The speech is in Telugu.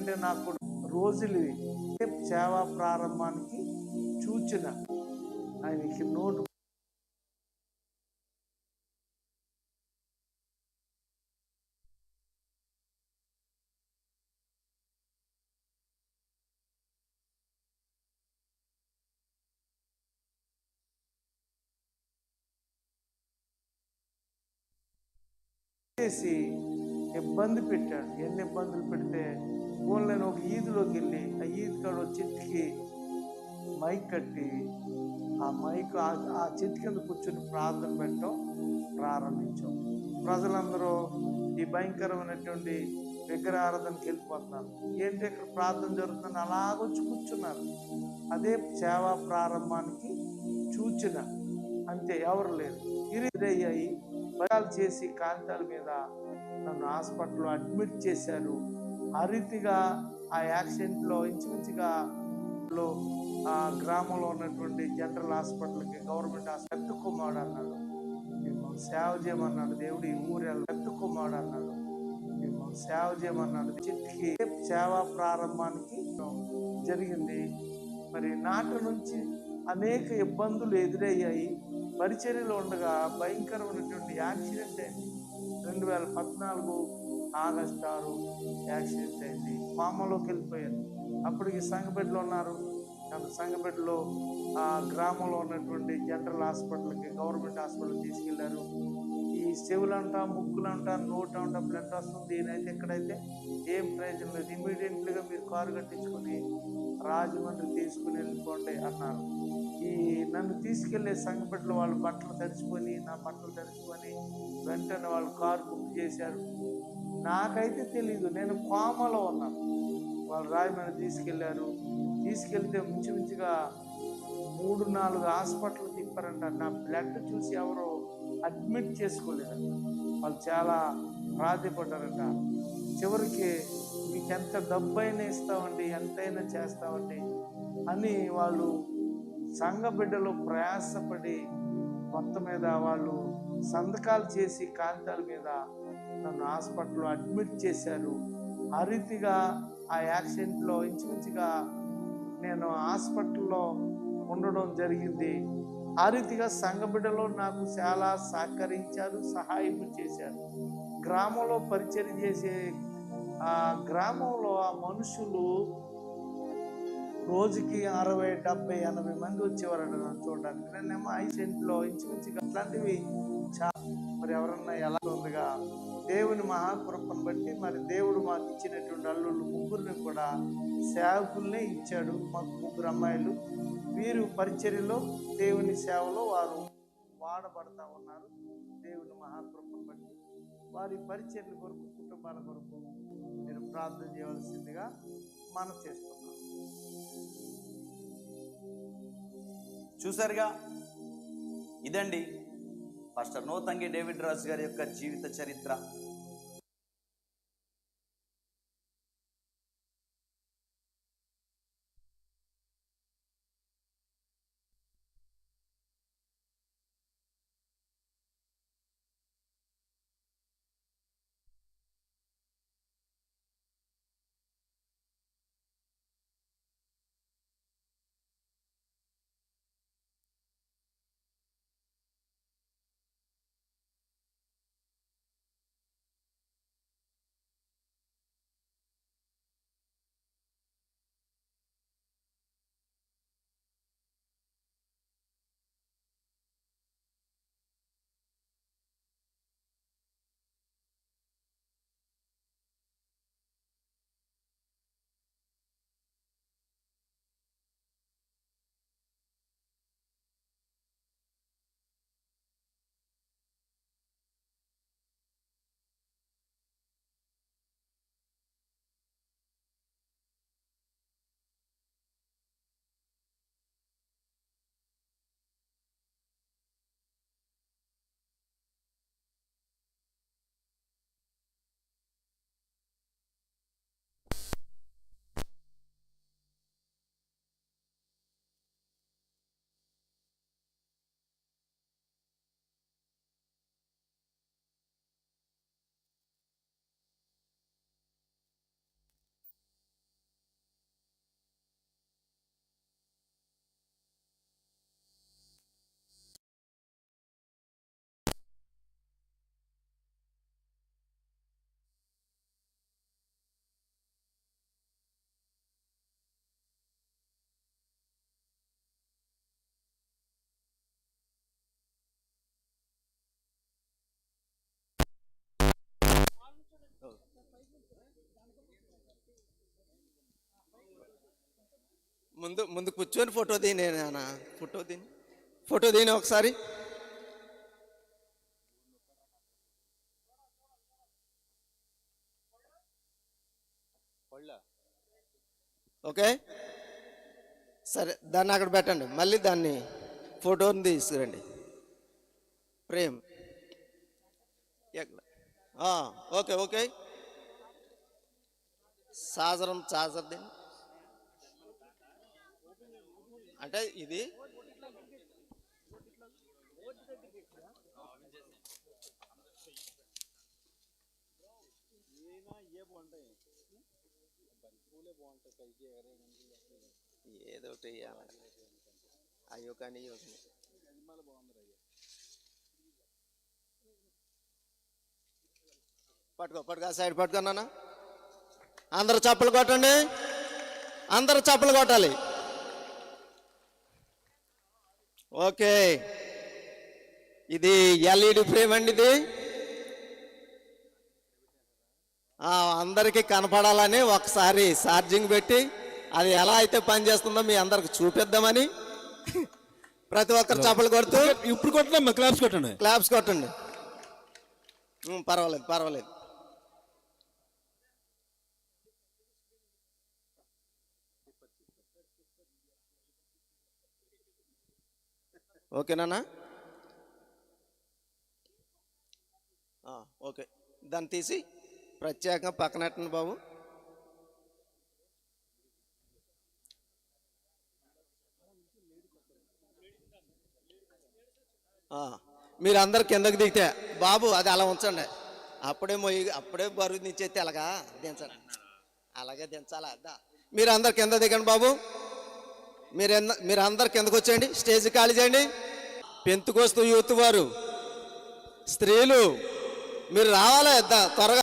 ఎందుకంటే నాకు రోజులు సేవా ప్రారంభానికి చూచిన ఆయనకి నోటు. చేసి ఇబ్బంది పెట్టాడు. ఎన్ని ఇబ్బందులు పెడితే ఫోన్లో ఒక ఈదులోకి వెళ్ళి ఆ ఈద్ కాడ చెట్టుకి మైక్ కట్టి ఆ మైక్ ఆ- చెట్టు కింద కూర్చొని ప్రార్థన పెట్టడం ప్రారంభించాం. ప్రజలందరూ ఈ భయంకరమైనటువంటి విగ్రహారాధనకి వెళ్ళిపోతున్నారు. ఏంటి ఇక్కడ ప్రార్థన జరుగుతుందని అలాగొచ్చి కూర్చున్నారు. అదే సేవా ప్రారంభానికి చూచిన అంతే ఎవరు లేరు. ఇరిదయ్యాయి. భయాలు చేసి కాంతాల మీద నన్ను హాస్పిటల్లో అడ్మిట్ చేశారు. ఆ రీతిగా ఆ యాక్సిడెంట్లో ఇంచుమించుగా ఆ గ్రామంలో ఉన్నటువంటి జనరల్ హాస్పిటల్కి గవర్నమెంట్ హాస్పిటల్ పెద్ద కుమారుడు అన్నాడు. మేము సేవ చేయమన్నాడు దేవుడు ఈ ఊరు పెద్ద అన్నాడు. మేము సేవ చేయమన్నాడు. చిట్టికి సేవా ప్రారంభానికి జరిగింది. మరి నాటి నుంచి అనేక ఇబ్బందులు ఎదురయ్యాయి. పరిచర్యలో ఉండగా భయంకరమైనటువంటి యాక్సిడెంట్ అయింది. రెండు వేల పద్నాలుగు ఆగస్ట్ ఆరు యాక్సిడెంట్ అయింది. మామలోకి వెళ్ళిపోయారు. అప్పటికి సంగపేటలో ఉన్నారు. నన్ను సంగపేటలో ఆ గ్రామంలో ఉన్నటువంటి జనరల్ హాస్పిటల్కి గవర్నమెంట్ హాస్పిటల్ తీసుకెళ్ళారు. ఈ చెవులంట ముక్కులంట నోట అంట బ్లడ్ వస్తుంది ఏదైతే ఎక్కడైతే ఏం ప్రయోజనం లేదు. ఇమీడియట్లీగా మీరు కారు కట్టించుకొని రాజమండ్రి తీసుకుని వెళ్ళిపోండి అన్నారు. ఈ నన్ను తీసుకెళ్ళే సంగపేటలో వాళ్ళు బట్టలు తడిచిపోయి నా బట్టలు తడిచిపోయి వెంటనే వాళ్ళు కారు బుక్ చేశారు. నాకైతే తెలీదు. నేను కోమలో ఉన్నాను. వాళ్ళు రాజమండ్రి తీసుకెళ్ళారు తీసుకెళ్తే మించుమించుగా మూడు నాలుగు హాస్పిటల్ తిప్పారంట. నా బ్లడ్ చూసి ఎవరో అడ్మిట్ చేసుకోలేదంట. వాళ్ళు చాలా బాధపడ్డారంట. చివరికి మీకు ఎంత డబ్బు అయినా ఇస్తామండి ఎంతైనా చేస్తామండి అని వాళ్ళు సంఘ బిడ్డలు ప్రయాసపడి మొత్తం మీద వాళ్ళు సంతకాలు చేసి కాగితాల మీద నన్ను హాస్పిటల్లో అడ్మిట్ చేశారు. ఆ రీతిగా ఆ యాక్సిడెంట్లో ఇంచుమించుగా నేను హాస్పిటల్లో ఉండడం జరిగింది. ఆ రీతిగా సంగబిడ్డలో నాకు చాలా సహకరించారు సహాయం చేశారు. గ్రామంలో పరిచయం చేసే ఆ గ్రామంలో ఆ మనుషులు రోజుకి అరవై డెబ్బై ఎనభై మంది వచ్చేవారంట నన్ను చూడడానికి నేనేమో ఐసెంట్లో ఇంచుమించుగా అట్లాంటివి చాలా మరి ఎవరన్నా ఎలా ఉందిగా? దేవుని మహాకృపను బట్టి మరి దేవుడు మాకు ఇచ్చినటువంటి అల్లుళ్ళు ముగ్గురిని కూడా సేవకుల్నే ఇచ్చాడు. మాకు ముగ్గురు అమ్మాయిలు. వీరు పరిచర్యలో దేవుని సేవలో వారు వాడబడతా ఉన్నారు. దేవుని మహాకృపను బట్టి. వారి పరిచర్యల కొరకు కుటుంబాల కొరకు మీరు ప్రార్థన చేయవలసిందిగా మనం చేస్తున్నాం. చూసారుగా? ఇదండి పాస్టర్ నోతంగి డేవిడ్ రాజు గారి యొక్క జీవిత చరిత్ర. ముందు ముందు కూర్చొని ఫోటో తీనే నాన్న ఫోటో తీని ఫోటో తీని ఒకసారి. ఓకే. సరే దాన్ని అక్కడ పెట్టండి. మళ్ళీ దాన్ని ఫోటోని తీసుకురండి. ప్రేమ్. ఎక్కడ ఓకే ఓకే. సాజరం చార్జర్ దీన్ని. అంటే ఇది ఏదో ఒకటి అయ్యో కానీ పట్టుకో పట్టుకో ఆ సైడ్ పట్టుకో నాన్న. అందరూ చప్పలు కొట్టండి. అందరూ చప్పలు కొట్టాలి. ఓకే. ఇది ఎల్ఈడి ఫ్రేమ్ అండి ఇది. అందరికీ కనపడాలని ఒకసారి ఛార్జింగ్ పెట్టి అది ఎలా అయితే పనిచేస్తుందో మీ అందరికి చూపిద్దామని. ప్రతి ఒక్కరు చప్పలు కొడుతూ ఇప్పుడు కొట్టండి క్లాప్స్ కొట్టండి. క్లాప్స్ కొట్టండి. పర్వాలేదు పర్వాలేదు. ఓకేనా ఓకే. దాన్ని తీసి ప్రత్యేకంగా పక్కనట్టండి బాబు. మీరు అందరు కిందకి దిగితే బాబు అది అలా ఉంచండి. అప్పుడే మొయ్యి అప్పుడే బరువు దించేస్తే అలాగా దించండి. అలాగే దించాలా? దా. మీరు అందరు కింద దిగండి బాబు. మీరు మీరు అందరు కిందకు వచ్చేయండి? స్టేజ్ ఖాళీ చేయండి. పెంతుకొస్తూ యూత్ వారు స్త్రీలు మీరు రావాలా? త్వరగా